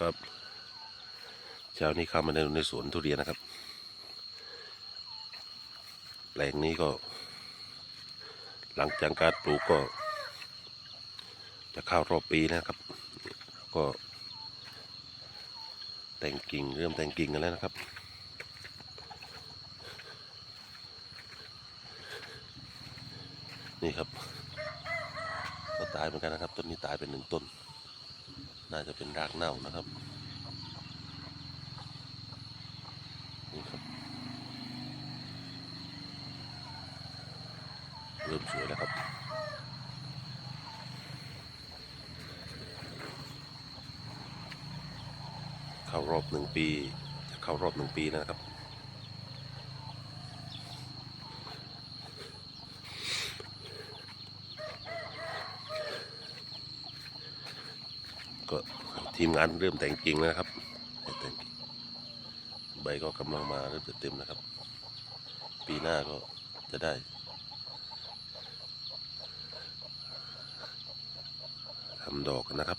ครับเช้านี้เข้ามาในในสวนทุเรียนนะครับ แปลงนี้ก็ หลังจากการปลูกก็ จะเข้ารอบปีนะครับ ก็ แต่งกิ่งเริ่มแต่งกิ่งกันแล้วนะครับนี่ครับก็ตายเหมือนกันนะครับ ต้นนี้ตายเป็นหนึ่งต้น น่าจะเป็นรากเน่านะครับ นี่ครับ เริ่มสวยแล้วครับเข้ารอบหนึ่งปี จะเข้ารอบหนึ่งปีนะครับ ก็ทีมงานเริ่มแต่งกิ่งแล้วนะครับให้แต่งกิ่งใบก็กำลังมาเริ่มจะเต็มนะครับ ปีหน้าก็จะได้ทำดอกนะครับ